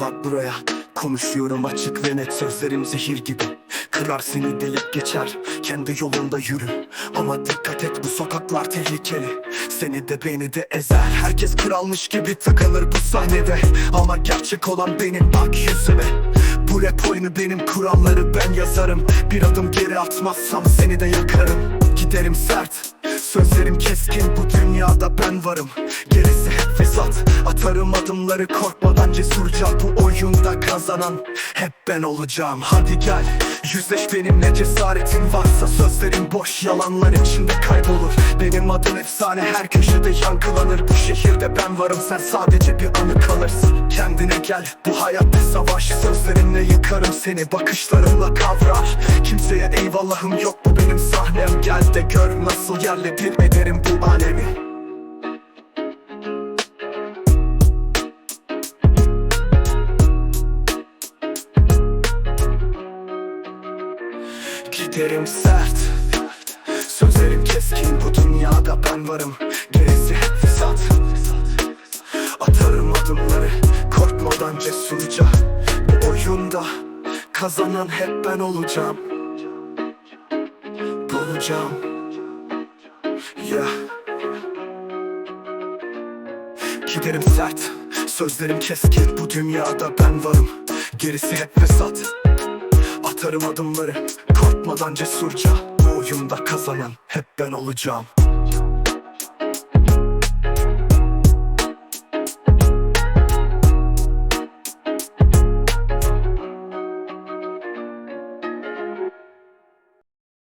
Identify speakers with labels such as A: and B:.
A: Bak buraya. Konuşuyorum açık ve net sözlerim zehir gibi. Kırar seni delip geçer Kendi yolunda yürü. Ama dikkat et bu sokaklar tehlikeli. Seni de beni de ezer. Herkes kralmış gibi takılır bu sahnede. Ama gerçek olan benim bak yüzüme. Bu rap oyunu benim kuralları ben yazarım. Bir adım geri atmazsam seni de yakarım. Giderim sert Sözlerim keskin bu dünyada ben varım. Gerisi hep fesat Atarım adımları korkmadan cesurca Bu oyunda kazanan hep ben olacağım. Hadi gel yüzleş benimle cesaretin varsa. Sözlerim boş yalanlar içinde kaybolur. Benim adım efsane her köşede yankılanır. Bu şehirde ben varım sen sadece bir anı kalırsın. Kendine gel bu hayat bir savaş Yıkarım seni bakışlarımla kavrar Kimseye eyvallahım yok bu benim sahnem. Gel de gör nasıl yerle bir ederim bu alemi. Giderim sert. Sözlerim keskin bu dünyada ben varım. Gerisi hep Atarım adımları korkmadan cesurca oyunda kazanan hep ben olacağım. Bulacağım. Ya Giderim sert Sözlerim keskin. Bu dünyada ben varım. Gerisi hep fesat. Atarım adımları korkmadan cesurca. Bu oyunda kazanan hep ben olacağım